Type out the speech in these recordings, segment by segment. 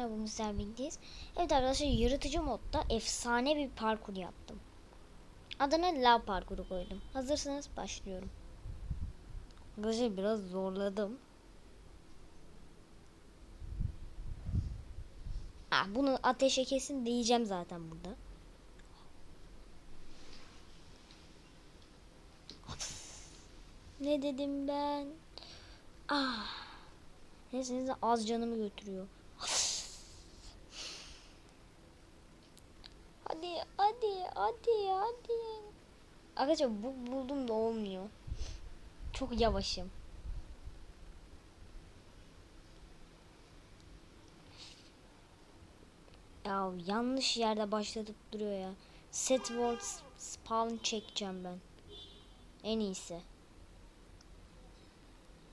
arkadaşlar birlikteyiz. Evet arkadaşlar yaratıcı modda efsane bir parkur yaptım. Adına lav parkuru koydum. Hazırsanız başlıyorum. Arkadaşlar biraz zorladım. Ha, bunu ateşe kesin diyeceğim zaten burada. Ne dedim ben? Ah. Neyse neyse az canımı götürüyor. hadi hadi hadi. Arkadaşlar bu buldum da olmuyor. Çok yavaşım. Ya yanlış yerde başlatıp duruyor ya. Set world spawn çekeceğim ben. En iyisi.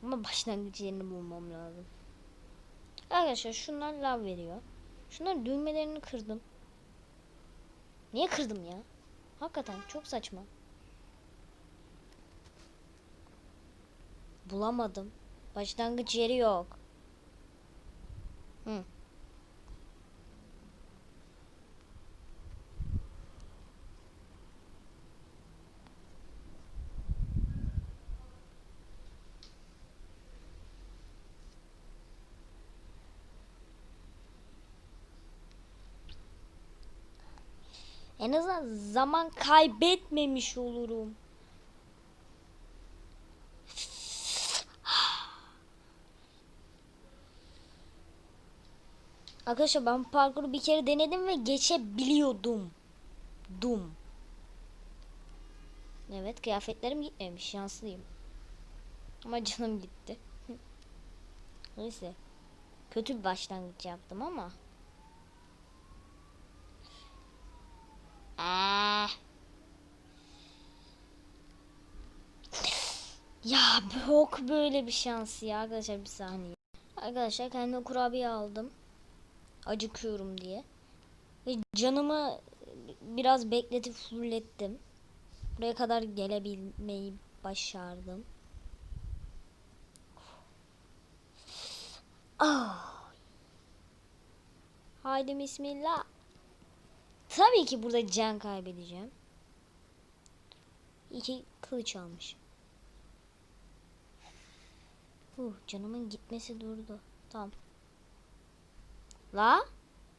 Ama başlangıç yerini bulmam lazım. Arkadaşlar şunlar lav veriyor. Şunların düğmelerini kırdım. Niye kırdım ya? Hakikaten çok saçma. Bulamadım. Başlangıç yeri yok. Hı. En azından zaman kaybetmemiş olurum. Arkadaşlar ben parkuru bir kere denedim ve geçebiliyordum. Dum. Evet kıyafetlerim gitmemiş şanslıyım. Ama canım gitti. Neyse. Kötü bir başlangıç yaptım ama. Ah. Ya yok böyle bir şans ya arkadaşlar bir saniye. Arkadaşlar kendime kurabiye aldım. Acıkıyorum diye. Ve canımı biraz bekletip fullettim. Buraya kadar gelebilmeyi başardım. Ah. Haydi bismillah. Tabii ki burada can kaybedeceğim. İki kılıç almış. Uh, canımın gitmesi durdu. Tamam. La?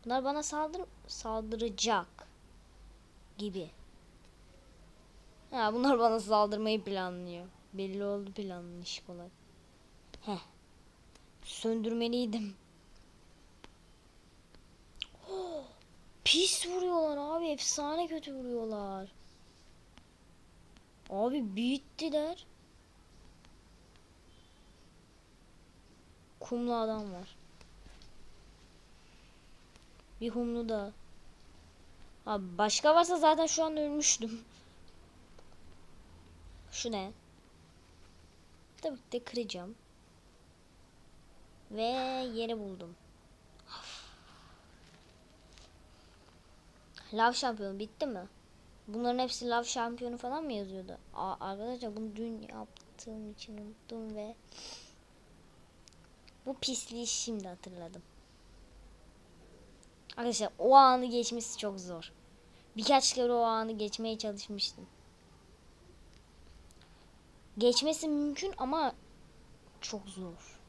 Bunlar bana saldır saldıracak gibi. Ha, bunlar bana saldırmayı planlıyor. Belli oldu planlanış kolay. Heh. Söndürmeliydim. Pis vuruyorlar abi. Efsane kötü vuruyorlar. Abi bittiler. Kumlu adam var. Bir humlu da. Abi başka varsa zaten şu an ölmüştüm. Şu ne? Tabii ki de kıracağım. Ve yeri buldum. Lav şampiyonu bitti mi? Bunların hepsi lav şampiyonu falan mı yazıyordu? Aa, arkadaşlar bunu dün yaptığım için unuttum ve bu pisliği şimdi hatırladım. Arkadaşlar o anı geçmesi çok zor. Birkaç kere o anı geçmeye çalışmıştım. Geçmesi mümkün ama çok zor.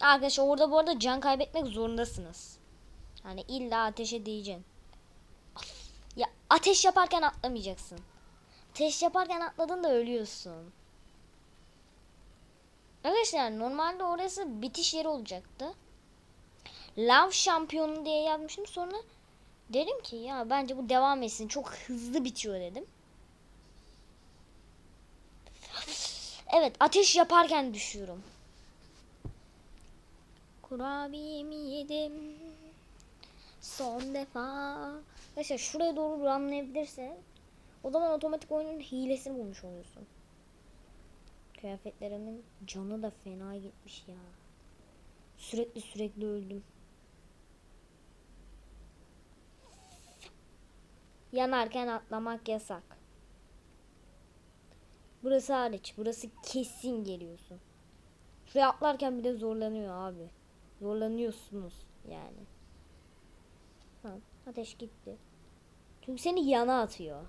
Arkadaşlar orada bu arada can kaybetmek zorundasınız. Hani illa ateşe değeceksin. Ya ateş yaparken atlamayacaksın. Ateş yaparken atladın da ölüyorsun. Arkadaşlar normalde orası bitiş yeri olacaktı. Lav şampiyonu diye yazmışım sonra dedim ki ya bence bu devam etsin. Çok hızlı bitiyor dedim. Evet ateş yaparken düşüyorum. Kurabiyemi yedim. Son defa. Arkadaşlar şuraya doğru runlayabilirsen o zaman otomatik oyunun hilesini bulmuş oluyorsun. Kıyafetlerimin canı da fena gitmiş ya. Sürekli sürekli öldüm. Yanarken atlamak yasak. Burası hariç. Burası kesin geliyorsun. Şuraya atlarken bile zorlanıyor abi. Zorlanıyorsunuz yani. Tamam. Ateş gitti. Çünkü seni yana atıyor.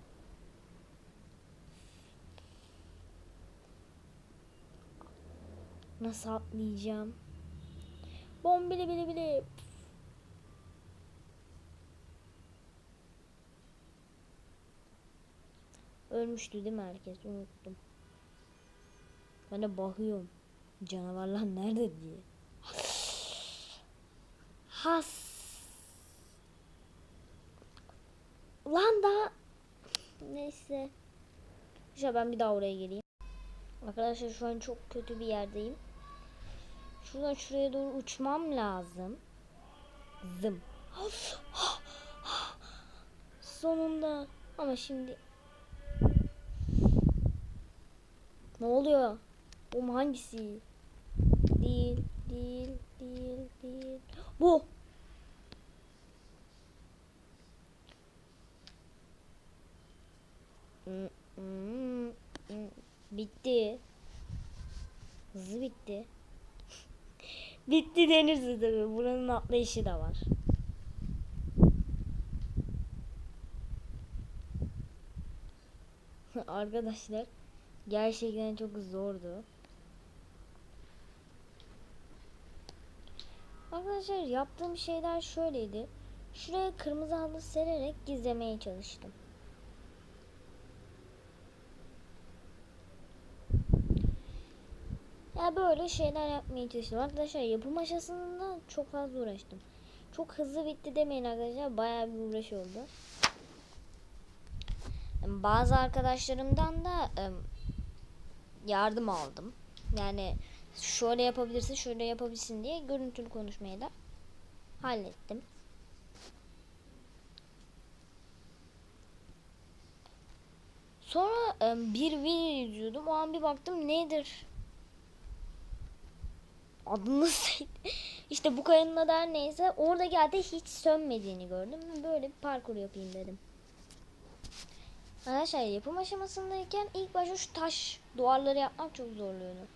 Nasıl atlayacağım? Bom bile bile bile. Ölmüştü değil mi herkes? Unuttum. Ben de bakıyorum. Canavarlar nerede diye. Has. Lan da. Neyse. Şöyle ben bir daha oraya geleyim. Arkadaşlar şu an çok kötü bir yerdeyim. Şuradan şuraya doğru uçmam lazım. Zım. Sonunda. Ama şimdi. Ne oluyor? Oğlum hangisi? Değil, değil, değil, değil. Bu. Hmm, hmm, hmm. Bitti. Hızlı bitti. Bitti denirse tabii. Buranın atlayışı da var. Arkadaşlar gerçekten çok zordu. Arkadaşlar yaptığım şeyler şöyleydi. Şuraya kırmızı halı sererek gizlemeye çalıştım. Böyle şeyler yapmaya çalıştım. Arkadaşlar yapım aşamasında çok fazla uğraştım. Çok hızlı bitti demeyin arkadaşlar. Bayağı bir uğraş oldu. Bazı arkadaşlarımdan da yardım aldım. Yani şöyle yapabilirsin, şöyle yapabilirsin diye görüntülü konuşmayı da hallettim. Sonra bir video izliyordum. O an bir baktım nedir? Adını işte bu kayanın adı her neyse oradaki ateş hiç sönmediğini gördüm. Böyle bir parkur yapayım dedim. Arkadaşlar yapım aşamasındayken ilk başta şu taş duvarları yapmak çok zorluyordu.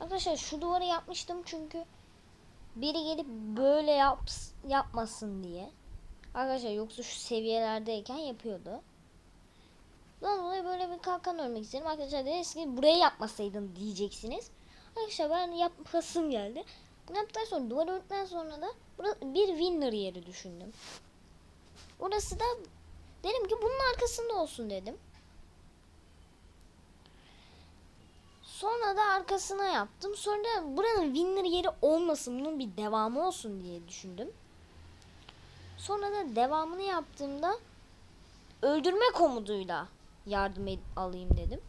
Arkadaşlar şu duvarı yapmıştım çünkü biri gelip böyle yaps, yapmasın diye. Arkadaşlar yoksa şu seviyelerdeyken yapıyordu. Bundan dolayı böyle bir kalkan örmek istedim. Arkadaşlar dediniz ki buraya yapmasaydın diyeceksiniz. Arkadaşlar ben yapasım geldi. Yaptıktan sonra duvar ördükten sonra da bir winner yeri düşündüm. Orası da dedim ki bunun arkasında olsun dedim. Sonra da arkasına yaptım. Sonra da buranın winner yeri olmasın bunun bir devamı olsun diye düşündüm. Sonra da devamını yaptığımda öldürme komutuyla yardım alayım dedim.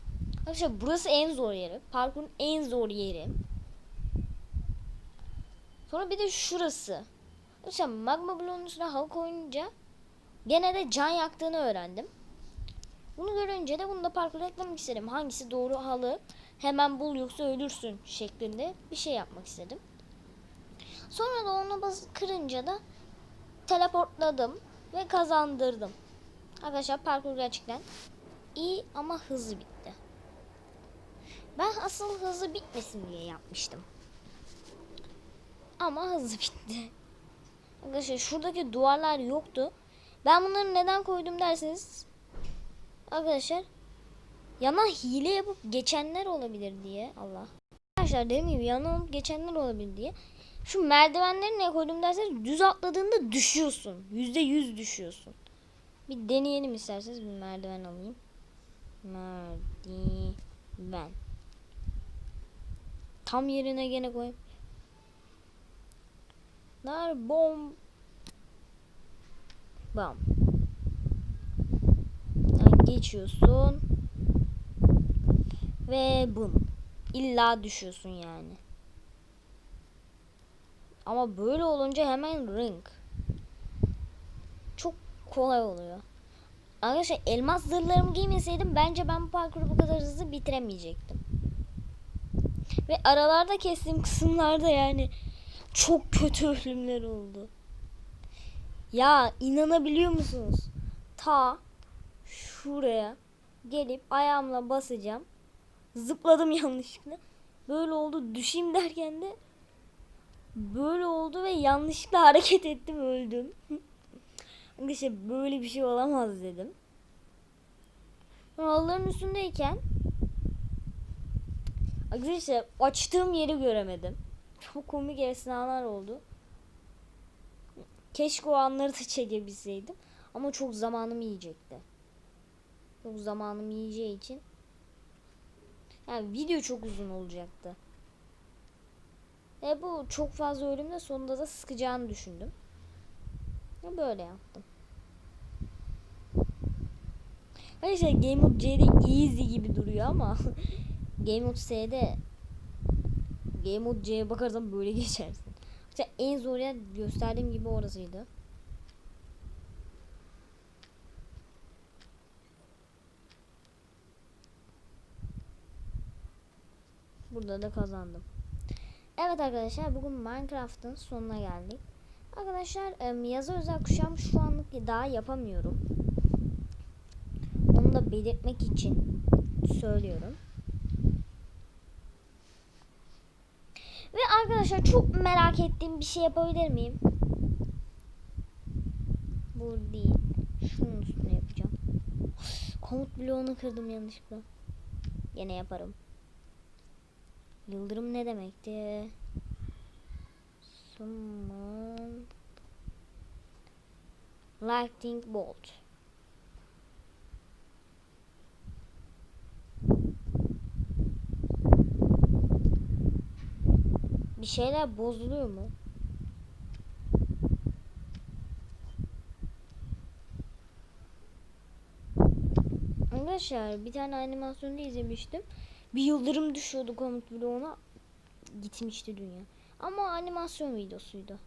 Arkadaşlar burası en zor yeri. Parkurun en zor yeri. Sonra bir de şurası. Arkadaşlar magma bloğunun üstüne halı koyunca gene de can yaktığını öğrendim. Bunu görünce de bunu da parkura eklemek istedim. Hangisi doğru halı hemen bul yoksa ölürsün şeklinde bir şey yapmak istedim. Sonra da onu bas kırınca da teleportladım ve kazandırdım. Arkadaşlar parkur gerçekten iyi ama hızlı bitti. Ben asıl hızlı bitmesin diye yapmıştım. Ama hızlı bitti. Arkadaşlar şuradaki duvarlar yoktu. Ben bunları neden koydum derseniz arkadaşlar yana hile yapıp geçenler olabilir diye Allah. Arkadaşlar dediğim gibi yana geçenler olabilir diye. Şu merdivenleri niye koydum derseniz düz atladığında düşüyorsun. Yüzde yüz düşüyorsun. Bir deneyelim isterseniz bir merdiven alayım. Merdiven. Tam yerine gene koyayım. Nar bom. Bam. Geçiyorsun. Ve bum. İlla düşüyorsun yani. Ama böyle olunca hemen ring. Çok kolay oluyor. Arkadaşlar elmas zırhlarımı giymeseydim bence ben bu parkuru bu kadar hızlı bitiremeyecektim. Ve aralarda kestiğim kısımlarda yani çok kötü ölümler oldu. Ya inanabiliyor musunuz? Ta şuraya gelip ayağımla basacağım. Zıpladım yanlışlıkla. Böyle oldu düşeyim derken de böyle oldu ve yanlışlıkla hareket ettim öldüm. Arkadaşlar böyle bir şey olamaz dedim. Halların üstündeyken Arkadaşlar açtığım yeri göremedim. Çok komik esnalar oldu. Keşke o anları da çekebilseydim. Ama çok zamanımı yiyecekti. Çok zamanımı yiyeceği için. Yani video çok uzun olacaktı. Ve bu çok fazla ölümle sonunda da sıkacağını düşündüm. Ve böyle yaptım. Arkadaşlar Game Mode C'de easy gibi duruyor ama Game Mode S'de Game Mode C'ye bakarsan böyle geçersin. İşte en zor yer gösterdiğim gibi orasıydı. Burada da kazandım. Evet arkadaşlar bugün Minecraft'ın sonuna geldik. Arkadaşlar yazı özel kuşağım şu anlık daha yapamıyorum. Onu da belirtmek için söylüyorum. Ve arkadaşlar çok merak ettiğim bir şey yapabilir miyim? Bu değil. Şunun üstüne yapacağım. Komut bloğunu kırdım yanlışlıkla. Yine yaparım. Yıldırım ne demekti? Summon Lightning Bolt. Bir şeyler bozuluyor mu? Arkadaşlar bir tane animasyonda izlemiştim. Bir yıldırım düşüyordu komut bloğuna. Gitmişti dünya. Ama animasyon videosuydu.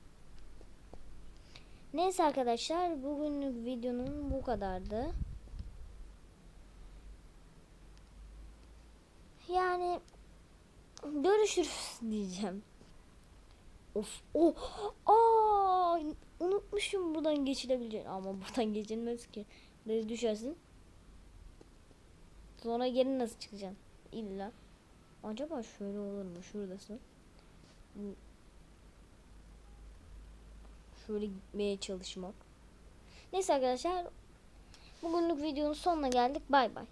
Neyse arkadaşlar bugünlük videonun bu kadardı. Yani görüşürüz diyeceğim. Of oh aa unutmuşum buradan geçilebileceğini ama buradan geçilmez ki. Böyle düşersin. Sonra geri nasıl çıkacaksın? İlla. Acaba şöyle olur mu? Şuradasın. Şöyle gitmeye çalışmak. Neyse arkadaşlar. Bugünlük videonun sonuna geldik. Bay bay.